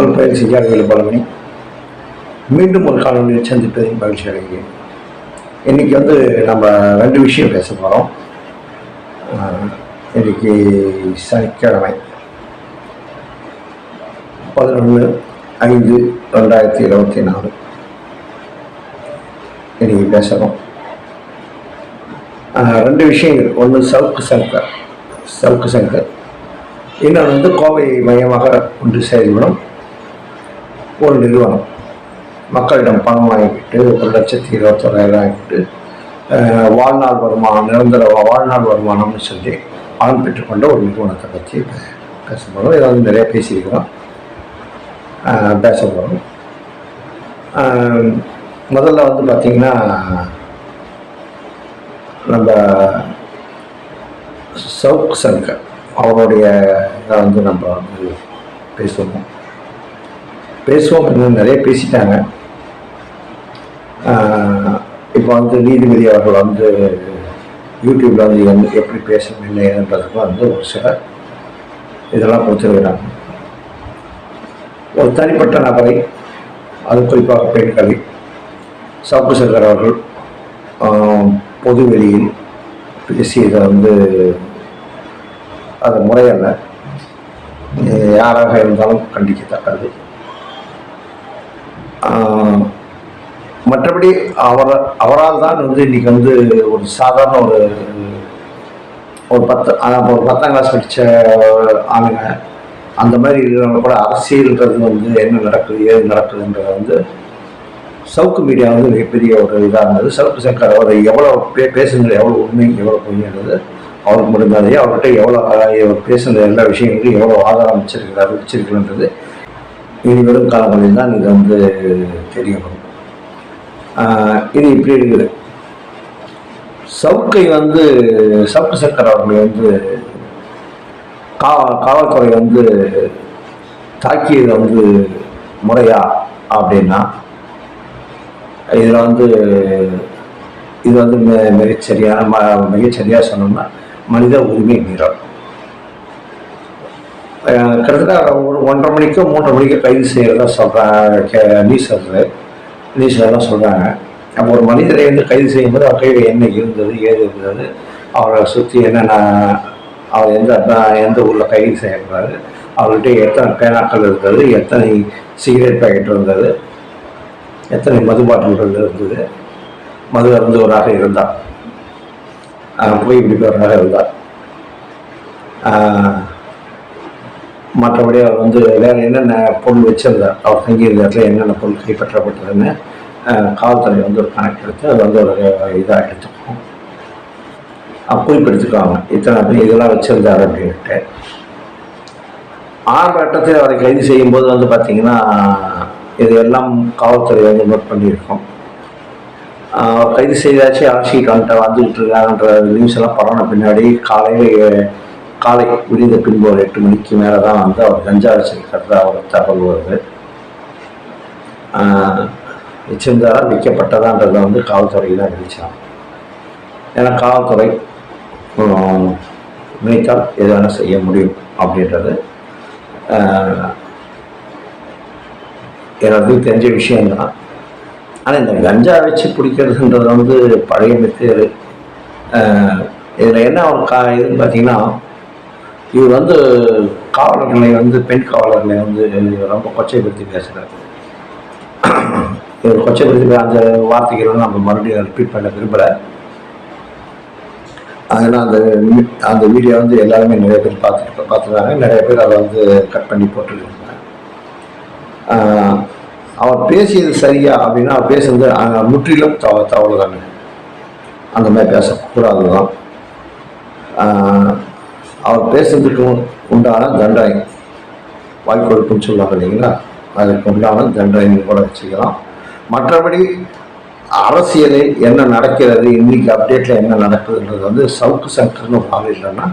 உங்கள் பெயர் செய்யாத பலமணி. மீண்டும் ஒரு காணொலியில் சந்திப்பதை மகிழ்ச்சி அடைகிறேன். இன்னைக்கு வந்து நம்ம ரெண்டு விஷயம் பேச போகிறோம் இன்னைக்கு சனிக்கிழமை. பதினொன்று ஐந்து ரெண்டாயிரத்தி இருபத்தி நாலு. இன்னைக்கு பேசுகிறோம் ரெண்டு விஷயங்கள். ஒன்று சவுக்கு சங்கர் சவுக்கு சங்கர் இன்னொன்று வந்து கோவை மையமாக ஒன்று செயல்படும். ஒரு நிறுவனம். மக்களிடம் பணம் வாங்கிக்கிட்டு ஒரு லட்சத்தி இருபத்தோராயிரம் வாங்கிக்கிட்டு வாழ்நாள் வருமானம் நிரந்தர வாழ்நாள் வருமானம்னு சொல்லி பணம் பெற்றுக்கொண்ட ஒரு நிறுவனத்தை பற்றி பே- பேச போகிறோம் இதை நிறைய பேசியிருக்கிறோம். பேச போகிறோம் முதல்ல வந்து பார்த்திங்கன்னா நம்ம சவுக் சங்கர் அவருடைய இதை வந்து நம்ம வந்து பேசுவோம். பேசுவோம் இன்னும் நிறைய பேசிட்டாங்க. இப்போ வந்து நீதிபதி அவர்கள் வந்து யூடியூப்ல வந்து எந்த- எப்படி பேசணும் இல்லை ஏதுன்றதுக்கு வந்து ஒரு சில இதெல்லாம் கொடுத்துருக்கிறாங்க. ஒரு தனிப்பட்ட நபரை அது குறிப்பாக பெண்களை சாப்பு சங்கர் அவர்கள் பொது வெளியில் பேசியதை வந்து அது முறையல்ல. யாராக இருந்தாலும் கண்டிக்கத்தக்கது. மற்றபடி அவர் அவரால் தான் வந்து இன்னைக்கு வந்து ஒரு சாதாரண ஒரு ஒரு பத்து ஒரு பத்தாம் கிளாஸ் படித்த ஆளுங்க. அந்த மாதிரி இருக்கிறவங்க கூட அரசியல்ன்றது வந்து என்ன நடக்குது ஏது நடக்குதுன்றது வந்து சவுக்கு மீடியா வந்து மிகப்பெரிய ஒரு இதாக இருந்தது. சவுக்கு சங்கர் அவர் எவ்வளோ பே பேசுனது எவ்வளோ உண்மை எவ்வளோ பொய்யானது அவருக்கு முடிந்தாதே அவர்கிட்ட எவ்வளோ பேசுகிற எல்லா விஷயங்களுக்கும் எவ்வளோ ஆதாரம் வச்சிருக்கிறாரு வச்சிருக்கிறன்றது இனி வரும் காலங்களில் தான் இது வந்து தெரிய வரும் இது இப்படி இருக்குது. சவுக்கை வந்து சவுக்கு சங்கர் அவர்களை வந்து கா காவல்துறை வந்து தாக்கியது வந்து முறையா அப்படின்னா இதில் வந்து இது வந்து மிகச்சரியான ம மிகச்சரியாக சொன்னோம்னா மனித உரிமை மீறல். கிட்டத்தட்ட ஒரு ஒன்றரை மணிக்கோ மூன்றரை மணிக்கோ கைது செய்கிறதா சொல்கிறாங்க நியூஸ் வருது நியூஸ் எல்லாம் சொல்கிறாங்க அப்போ ஒரு மனிதரை வந்து கைது செய்யும்போது அவர் கையில் என்ன இருந்தது ஏது இருந்தது அவரை சுற்றி என்னென்ன அவர் எந்த எந்த ஊரில் கைது செய்யப்படுறாரு அவர்கிட்ட எத்தனை பேனாக்கள் இருந்தது எத்தனை சிகரெட் பேக்கெட் இருந்தது எத்தனை மது பாட்டில்கள் இருந்தது மது அருந்தவராக இருந்தார் போய் பிடிப்பவராக இருந்தார் மற்றபடி அவர் வந்து வேறு என்னென்ன பொருள் வச்சிருந்தார் அவர் தங்கிய இடத்துல என்னென்ன பொருள் கைப்பற்றப்பட்டதுன்னு காவல்துறை வந்து ஒரு கணக்கு எடுத்து அது வந்து ஒரு இதாக எடுத்துக்கும். ஆஹ் குறிப்பெடுத்துக்குவாங்க இத்தனை பேர் இதெல்லாம் வச்சுருந்தார் அப்படின்ட்டு ஆரம்ப கட்டத்தில் அவரை கைது செய்யும்போது வந்து பார்த்தீங்கன்னா இது எல்லாம் காவல்துறை வந்து நோட் பண்ணியிருக்கோம். கைது செய்தாச்சு அரசியல் கண்ட வந்துகிட்டு இருக்காங்கன்ற நியூஸ் எல்லாம் பரவன பின்னாடி காலையில் காலை விடிந்த பின்பு ஒரு எட்டு மணிக்கு மேலே தான் வந்து அவர் கஞ்சா வச்சிருக்கிறதா ஒரு தகவல் வருது. ஆஹ் வச்சிருந்தாரா வந்து காவல்துறை தான் விதிச்சாங்க ஏன்னா காவல்துறை நினைத்தால் எது வேணால் செய்ய முடியும் அப்படின்றது. எனக்கு தெரிஞ்ச விஷயம்தான். ஆனால் இந்த கஞ்சா வச்சு பிடிக்கிறதுன்றது வந்து பழைய மெத்தேடு. இதில் என்ன ஒரு கா இதுன்னு பார்த்தீங்கன்னா இவர் வந்து காவலர்களை வந்து பெண் காவலர்களை வந்து ரொம்ப கொச்சைப்படுத்தி பேசுகிறார் இவர் கொச்சைப்படுத்தி அந்த வார்த்தைகளை நம்ம மறுபடியும் ரிப்பீட் பண்ண விரும்பலை. அதனால் அந்த அந்த வீடியோ வந்து எல்லாருமே நிறைய பேர் பார்த்துட்டு பார்த்துருக்காங்க. நிறைய பேர் அதை வந்து கட் பண்ணி போட்டுருக்காங்க. அவர் பேசியது சரியா அப்படின்னா அவர் பேசுறது முற்றிலும் தவ தவறு தானே அந்த மாதிரி பேசக்கூடாது தான் அவர் பேசுறதுக்கு உண்டான தண்டனை. வாய்க்கொடுப்புன்னு சொல்லுவாங்க இல்லைங்களா? அதுக்கு உண்டான தண்டனை கூட வச்சுக்கலாம். மற்றபடி அரசியலில் என்ன நடக்கிறது இன்னைக்கு அப்டேட்டில் என்ன நடக்குதுன்றது வந்து சவுக்கு சென்டர்னு ஒரு ஆள் இல்லைன்னா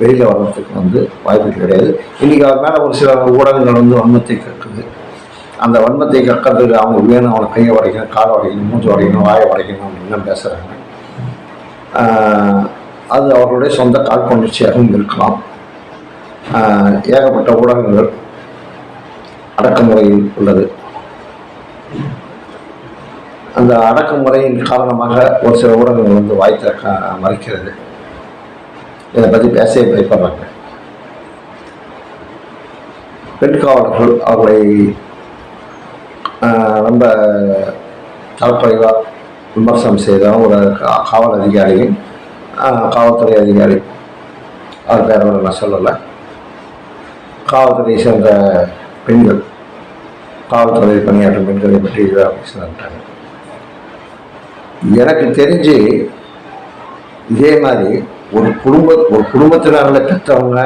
வெளியில் வர்றதுக்கு வந்து வாய்ப்பு கிடையாது. இன்றைக்கி அவர் மேலே ஒரு சில ஊடகங்கள் வந்து வன்மத்தை கட்டுது. அந்த வன்மத்தை கக்கிறதுக்கு அவங்க வேணும் அவனை கையை உடைக்கணும் காலை உடைக்கணும் மூஞ்சி உடைக்கணும் வாயை உடைக்கணும் அப்படின்னு பேசுகிறாங்க அது அவர்களுடைய சொந்த காழ்ப்புணர்ச்சியாகவும் இருக்கலாம். ஏகப்பட்ட ஊடகங்கள் அடக்குமுறையில் உள்ளது. அந்த அடக்குமுறையின் காரணமாக ஒரு சில ஊடகங்கள் வந்து வாய் திறக்க மறைக்கிறது. இதை பற்றி பேசவே பயப்படுறாங்க. பெண் காவலர்கள் அவர்களை ரொம்ப தலைப்பறைவாக விமர்சனம் செய்த ஒரு காவல் அதிகாரியும் காவல்துறை அதிகாரி. அவர் பேர் நான் சொல்லலை. காவல்துறையை சேர்ந்த பெண்கள் காவல்துறை பணியாற்றும் பெண்களை பற்றி இதாக பேசினாங்க எனக்கு தெரிஞ்சு இதே மாதிரி ஒரு குடும்ப ஒரு குடும்பத்தினர்களை பெற்றவங்க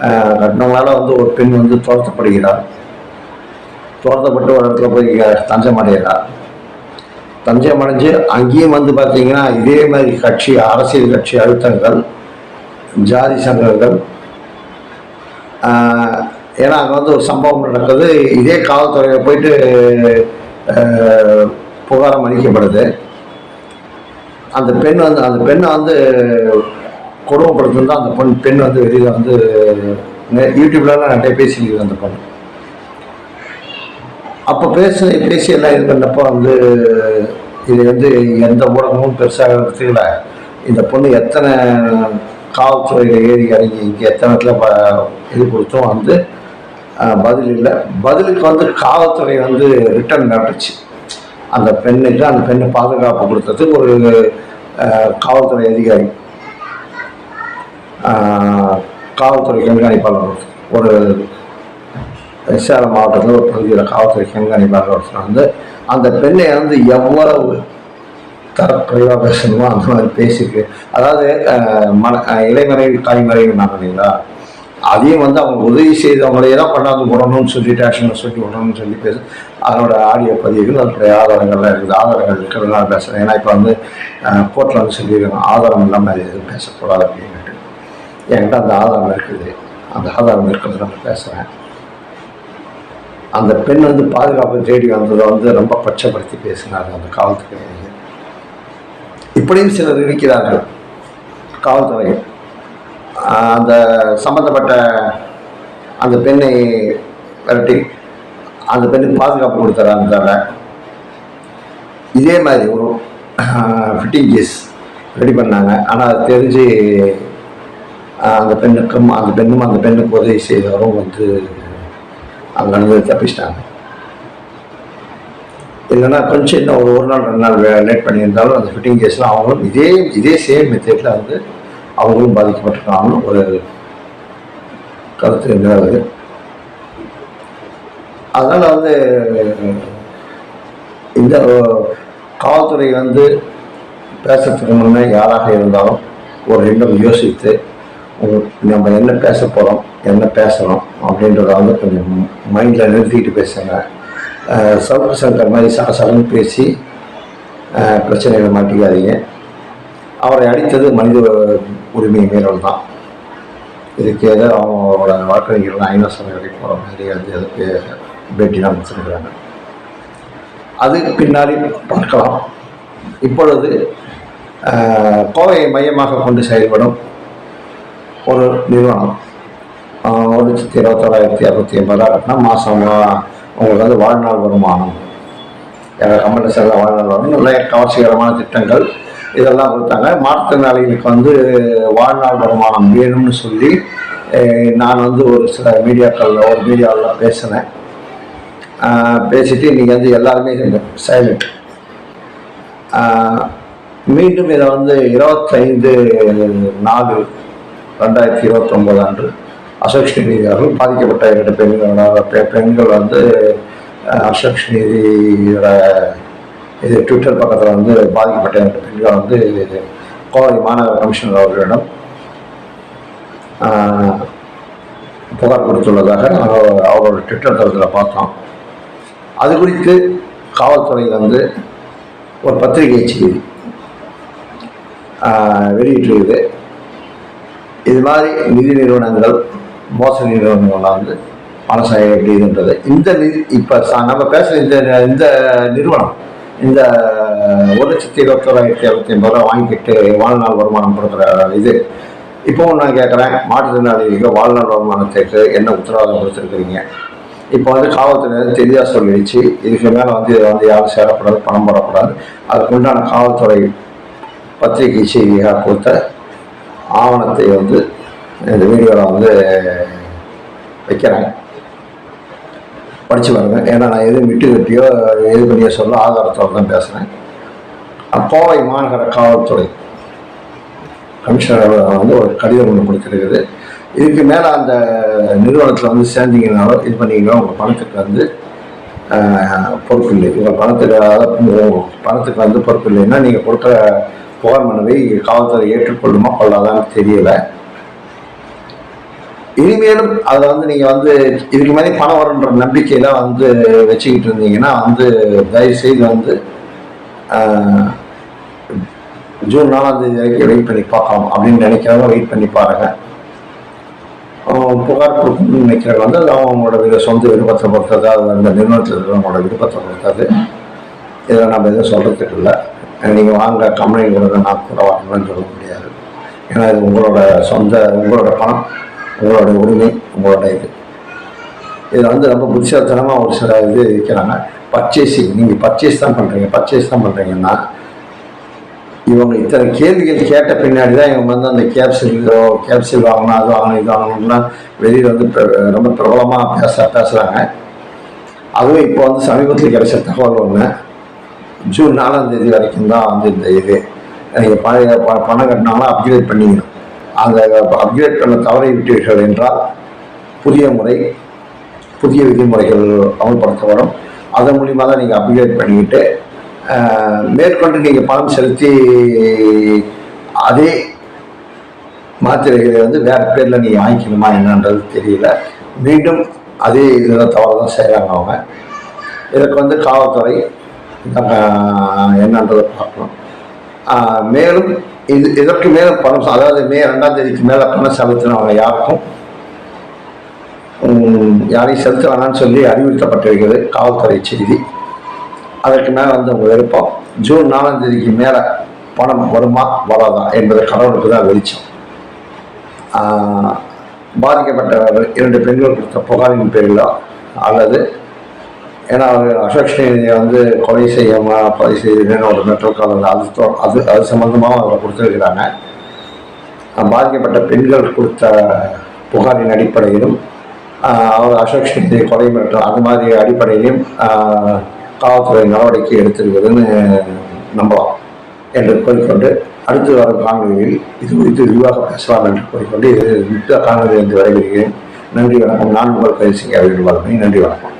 ஆஹ், கட்டினவங்களால வந்து ஒரு பெண் வந்து துரத்தப்படுகிறார். துரத்தப்பட்டு ஒரு இடத்துல போய் தஞ்சம் அடைகிறார். தஞ்சம் அடைஞ்சு அங்கேயும் வந்து பார்த்தீங்கன்னா இதே மாதிரி கட்சி அரசியல் கட்சி அழுத்தங்கள் ஜாதி சங்கங்கள். ஏன்னா அங்கே வந்து ஒரு சம்பவம் நடக்குது. இதே காவல்துறையில் போயிட்டு புகாரம் அளிக்கப்படுது. அந்த பெண் வந்து அந்த பெண்ணை வந்து கொடுமைப்படுத்திருந்தா அந்த பெண் பெண் வந்து வெளியில் வந்து யூடியூப்லலாம் நிறைய பேசியிருக்குது அந்த பொண்ணு. அப்போ பேச பேசி எல்லாம் இது பண்ணப்போ வந்து இது வந்து எந்த ஊடகமும் பெருசாக எடுத்துக்கல. இந்த பொண்ணு எத்தனை காவல்துறையில் ஏறி இறங்கி இங்கே எத்தனை இடத்துல இது கொடுத்தும் வந்து பதில் இல்லை. பதிலுக்கு வந்து காவல்துறை வந்து ரிட்டர்ன் நடந்துச்சு. அந்த பெண்ணுக்கு அந்த பெண்ணை பாதுகாப்பு கொடுத்ததுக்கு ஒரு காவல்துறை அதிகாரி காவல்துறை கண்காணிப்பாளர் ஒரு சேலம் மாவட்டத்தில் ஒரு பகுதியில் காவல்துறை கண்காணிப்பாளர் ஒருத்தர் வந்து அந்த பெண்ணை வந்து எவ்வளவு தரக்குறைவாக பேசணுமோ அந்த மாதிரி பேசிட்டு அதாவது மன இளைமறை இலைமறைவு தாய்மறைவு நான் இல்லைங்களா? அதையும் வந்து அவங்க உதவி செய்தவங்களே தான் கொண்டாந்து விடணும்னு சொல்லிட்டு ஆக்ஷன் சொல்லி விடணும்னு சொல்லி பேச அதனோட ஆடியோ பதிவுகள் அதனுடைய ஆதாரங்கள்லாம் இருக்குது. ஆதாரங்கள் இருக்கிறதுனால பேசுகிறேன் ஏன்னா இப்போ வந்து கோர்ட்டில் வந்து சொல்லியிருக்காங்க ஆதாரம் இல்லாமல் அது எதுவும் பேசக்கூடாது அப்படின்ட்டு என்கிட்ட அந்த ஆதாரம் இருக்குது. அந்த ஆதாரம் இருக்கிறது நம்ம பேசுகிறேன் அந்த பெண் வந்து பாதுகாப்பு தேடி வந்ததை வந்து ரொம்ப பச்சைப்படுத்தி பேசினார் அந்த காவல்துறை இப்படியும் சிலர் இருக்கிறார்கள். காவல்துறை. அந்த சம்மந்தப்பட்ட அந்த பெண்ணை விரட்டி அந்த பெண்ணுக்கு பாதுகாப்பு கொடுத்துறாங்க இதே மாதிரி ஒரு ஃபிட்டிங் கேஸ் ரெடி பண்ணாங்க. ஆனால் அது தெரிஞ்சு அந்த பெண்ணுக்கும் அந்த பெண்ணும் அந்த பெண்ணுக்கு உதவி செய்தவரும் வந்து அங்கேருந்து தப்பிச்சிட்டாங்க. இல்லைன்னா கொஞ்சம் இன்னும் ஒரு ஒரு நாள் ரெண்டு நாள் லேட் பண்ணியிருந்தாலும் அந்த ஃபிட்டிங் கேஸ்லாம் அவங்களும் இதே இதே சேம் மெத்தேட்டில் வந்து அவங்களும் பாதிக்கப்பட்டிருக்காங்களும் ஒரு கருத்து நிலவுது அதனால் வந்து இந்த காவல்துறை வந்து பேசுறதுக்கு முன்னே யாராக இருந்தாலும் ஒரு ரெண்டும் யோசித்து நம்ம என்ன பேச போகிறோம் என்ன பேசணும் அப்படின்றத வந்து கொஞ்சம் மைண்டில் நிறுத்திட்டு பேசுங்க. சவுக்கு சங்கர் மாதிரி சடசடன்னு பேசி பிரச்சனைகளை மாட்டிக்காதீங்க. அவரை அடித்தது மனித உரிமை மீறல் தான். இதுக்கு ஏதோ அவங்களோட வழக்கறிஞர்கள் ஐநா சபை வரைக்கும் போகிற மாதிரி அது அதுக்கு பேட்டிலாம் கொடுத்துருக்குறாங்க அதுக்கு பின்னாடி பார்க்கலாம். இப்பொழுது கோவையை மையமாக கொண்டு செயல்படும் ஒரு நிறுவனம் ஒரு லட்சத்தி இருபத்தோராயிரத்தி அறுபத்தி எண்பது கட்டினா மாதம் உங்களுக்கு வந்து வாழ்நாள் வருமானம். எங்கள் கம்பெனி சேர்ந்த வாழ்நாள் வரும். நல்ல கவர்ச்சிகரமான திட்டங்கள் இதெல்லாம் கொடுத்தாங்க. மாற்றுத்திறனாளிகளுக்கு வந்து வாழ்நாள் வருமானம் வேணும்னு சொல்லி நான் வந்து ஒரு சில மீடியாக்களில் ஒரு மீடியாவில் பேசினேன். பேசிட்டு நீங்கள் வந்து எல்லாருமே சைலண்ட் மீண்டும் இதை வந்து இருபத்தைந்து நாலு ரெண்டாயிரத்தி இருபத்தொம்போது அன்று அசோக் நீதி அவர்கள் பாதிக்கப்பட்ட இரண்டு பெண்களோட பெண்கள் வந்து அஹ், அசோக் நீதியோட இது ட்விட்டர் பக்கத்தில் வந்து பாதிக்கப்பட்ட இரண்டு பெண்கள் வந்து கோவை மாநகர கமிஷனர் அவர்களிடம் புகார் கொடுத்துள்ளதாக அவரோட ட்விட்டர் தளத்தில் பார்த்தோம். அது குறித்து காவல்துறை வந்து ஒரு பத்திரிகை செய்தி வெளியிட்டிருக்குது. இது மாதிரி நிதி நிறுவனங்கள் மோசடி நிறுவனங்கள்லாம் வந்து மனசாய எப்படி இந்த நிதி இப்போ நம்ம பேசுகிற இந்த இந்த நிறுவனம் இந்த ஒரு லட்சத்தி இருபத்தோராயிரத்தி அறுபத்தி ஐம்பது ரூபா வாங்கிக்கிட்டு வாழ்நாள் வருமானம் கொடுக்குற இது. இப்போவும் நான் கேட்குறேன் மாற்றுத்திறனாளிகளுக்கு வாழ்நாள் வருமானத்துக்கு என்ன உத்தரவாதம் கொடுத்துருக்குறீங்க? இப்போ வந்து காவல்துறை வந்து தெளிவாக சொல்லிடுச்சு. இதுக்கு மேலே வந்து இதை வந்து யாரும் சேரக்கூடாது பணம் போடக்கூடாது. அதுக்கு உண்டான காவல்துறை பத்திரிகை செய்தியாக கொடுத்த ஆவணத்தை வந்து இந்த வீடியோவில் வந்து வைக்கிறேன் படித்து பாருங்க. ஏன்னா நான் எதுவும் விட்டு வெட்டியோ எது பண்ணியோ சொல்ல ஆதாரத்தோடு தான் பேசுகிறேன் கோவை மாநகர காவல்துறை கமிஷனர் வந்து ஒரு கடிதம் ஒன்று கொடுத்துருக்குது. இதுக்கு மேலே அந்த நிறுவனத்தில் வந்து சேர்ந்தீங்கனாலோ இது பண்ணீங்கன்னா உங்கள் பணத்துக்கு வந்து ஆஹ், பொறுப்பு இல்லை. உங்கள் பணத்துக்கு அதாவது பணத்துக்கு வந்து பொறுப்பு இல்லைன்னா நீங்கள் கொடுக்குற புகார் மனுவை காவல்துறை ஏற்றுக்கொள்ளுமா கொள்ளாதான்னு தெரியல. இனிமேலும் அதில் வந்து நீங்கள் வந்து இதுக்கு மேலே பணம் வரும்ன்ற நம்பிக்கையில வந்து வச்சுக்கிட்டு இருந்தீங்கன்னா வந்து தயவு செய்து வந்து ஜூன் நாலாம் தேதி வரைக்கும் வெயிட் பண்ணி பார்க்கலாம் அப்படின்னு நினைக்கிறவங்க வெயிட் பண்ணி பாருங்க. புகார் கொடுக்கணும்னு நினைக்கிறவங்க வந்து அது அவங்களோட வித சொந்த விருப்பத்தை பொறுத்தது அது அந்த நிறுவனத்தில் இருக்கிறவங்களோட விருப்பத்தை பொறுத்தது. இதில் நம்ம எதுவும் சொல்கிறதுக்கு இல்லை. நீங்கள் வாங்க கம்ப்ளைண்ட் கொடுங்க நான் கூட வாங்கணும்னு சொல்ல முடியாது. ஏன்னா இது உங்களோட சொந்த உங்களோட பணம் உங்களோட உரிமை உங்களோட இது. இதில் வந்து ரொம்ப புத்திசாலித்தனமாக ஒரு சில இது வைக்கிறாங்க பர்ச்சேசிங் நீங்கள் பர்ச்சேஸ் தான் பண்ணுறீங்க பர்ச்சேஸ் தான் பண்ணுறீங்கன்னா இவங்க இத்தனை கேள்விகள் கேட்ட பின்னாடி தான் இவங்க வந்து அந்த கேப்சூல் கேப்சூல் வாங்கணும் அது வாங்கணும் இது வாங்கணும்லாம் வெளியில் வந்து பிர- ரொம்ப பிரபலமாக பேச பேசுகிறாங்க அதுவும் இப்போ வந்து சமீபத்தில் கிடைச்ச தகவல் ஒன்று ஜூன் நாலாம் தேதி வரைக்கும் தான் வந்து இந்த இது நீங்கள் பழைய ப பணம் கட்டினாலும் அப்கிரேட் பண்ணிக்கணும். அந்த அப்கிரேட் பண்ண தவறை விட்டீர்கள் என்றால் புதிய முறை புதிய விதிமுறைகள் அமல்படுத்த வரும். அதன் மூலியமாக தான் நீங்கள் அப்கிரேட் பண்ணிக்கிட்டு மேற்கொண்டு நீங்கள் பணம் செலுத்தி அதே மாத்திரைகளை வந்து வேறு பேரில் நீங்கள் வாங்கிக்கணுமா என்னன்றது தெரியல. மீண்டும் அதே இதில் தவறு தான் செய்கிறாங்க அவங்க. இதற்கு வந்து காவல்துறை என்னன்றதை பார்க்கணும் மேலும் இது இதற்கு மேலே பணம் அதாவது மே ரெண்டாம் தேதிக்கு மேலே பணம் செலுத்தினவங்க யாருக்கும் யாரையும் செலுத்த வேணாம்னு சொல்லி அறிவுறுத்தப்பட்டிருக்கிறது காவல்துறை செய்தி. அதற்கு மேலே வந்து உங்கள் விருப்பம் ஜூன் நாலாம் தேதிக்கு மேலே பணம் வருமா வராதா என்பது கடவுளுக்கு தான் வெளிச்சம். பாதிக்கப்பட்ட இரண்டு பெண்கள் கொடுத்த புகாரின் பேரிலோ அல்லது ஏன்னா அவர் அசோக்ஷனியை வந்து கொலை செய்யாம கொலை செய்யுதுன்னு ஒரு மெட்ரல் காலில் அது அது அது சம்மந்தமாகவும் அவரை கொடுத்துருக்கிறாங்க. பாதிக்கப்பட்ட பெண்கள் கொடுத்த புகாரின் அடிப்படையிலும் அவர் அசோக்ஷனியை கொலை மிரட்டல் அது மாதிரி அடிப்படையிலும் காவல்துறை நடவடிக்கை எடுத்திருக்கிறதுன்னு நம்பலாம் என்று கூறிக்கொண்டு அடுத்து வரும் காணொலியில் இது குறித்து விரிவாக பேசலாம் என்று கூறிக்கொண்டு இது மிக்க காணொலி என்று வரைகிறேன் நன்றி வணக்கம். நான் உங்கள் பயிற்சி நன்றி வணக்கம்.